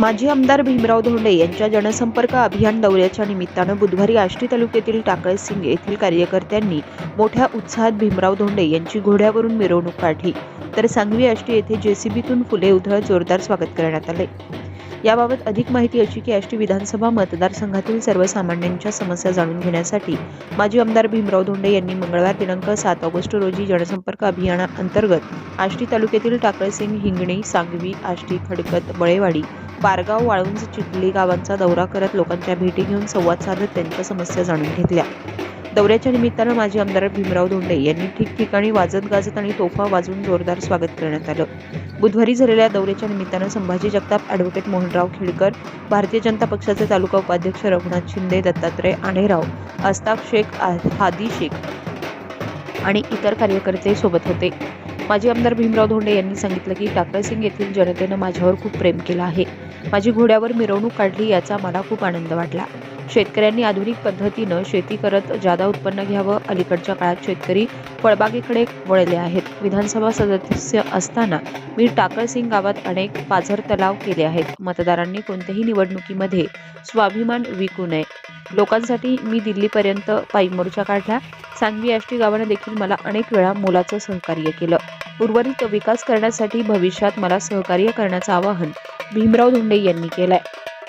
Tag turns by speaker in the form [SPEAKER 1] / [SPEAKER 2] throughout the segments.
[SPEAKER 1] माजी आमदार भीमराव धोंडे यांच्या जनसंपर्क अभियान दौऱ्याच्या निमित्तानं बुधवारी आष्टी तालुक्यातील टाकळसिंग येथील कार्यकर्त्यांनी मोठ्या उत्साहात भीमराव धोंडे यांची घोड्यावरून मिरवणूक काढली. तर सांगवी आष्टी येथे जेसीबीतून फुले उधळत जोरदार स्वागत करण्यात आले. याबाबत अधिक माहिती अशी की आष्टी विधानसभा मतदारसंघातील सर्वसामान्यांच्या समस्या जाणून घेण्यासाठी माजी आमदार भीमराव धोंडे यांनी मंगळवार दिनांक सात ऑगस्ट रोजी जनसंपर्क अभियानाअंतर्गत आष्टी तालुक्यातील टाकळसिंग हिंगणी सांगवी आष्टी खडकत बळेवाडी पारगाव वाळुंज चिखली गावांचा दौरा करत लोकांच्या भेटी घेऊन संवाद साधत त्यांच्या समस्या जाणून घेतल्या. दौऱ्याच्या निमित्तानं माजी आमदार भीमराव धोंडे यांनी ठिकठिकाणी वाजत गाजत आणि तोफा वाजवून जोरदार स्वागत करण्यात आलं. बुधवारी झालेल्या दौऱ्याच्या निमित्तानं संभाजी जगताप ॲडव्होकेट मोहनराव खेडकर भारतीय जनता पक्षाचे तालुका उपाध्यक्ष रघुनाथ शिंदे दत्तात्रय आणेराव आस्ताक शेख आ- हादी शेख आणि इतर कार्यकर्ते सोबत होते. माजी आमदार भीमराव धोंडे यांनी सांगितलं की टाकळसिंग येथील जनतेनं माझ्यावर खूप प्रेम केलं आहे. माझी घोड्यावर मिरवणूक काढली याचा मला खूप आनंद वाटला. शेतकऱ्यांनी आधुनिक पद्धतीनं शेती करत जादा उत्पन्न घ्यावं. अलीकडच्या काळात शेतकरी फळबागेकडे वळले आहेत. विधानसभा सदस्य असताना मी टाकळसिंग गावात अनेक पाझर तलाव केले आहेत. मतदारांनी कोणत्याही निवडणुकीमध्ये स्वाभिमान विकू नये. लोकांसाठी मी दिल्लीपर्यंत पायी मोर्चा काढला. सांगवी आष्टी गावानं देखील मला अनेक वेळा मोलाचं सहकार्य केलं. उर्वरित विकास करण्यासाठी भविष्यात मला सहकार्य करण्याचं आवाहन भीमराव धोंडे यांनी केलंय.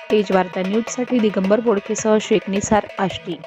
[SPEAKER 1] तेज वार्ता न्यूजसाठी दिगंबर बोडकेसह शेख निसार आष्टी.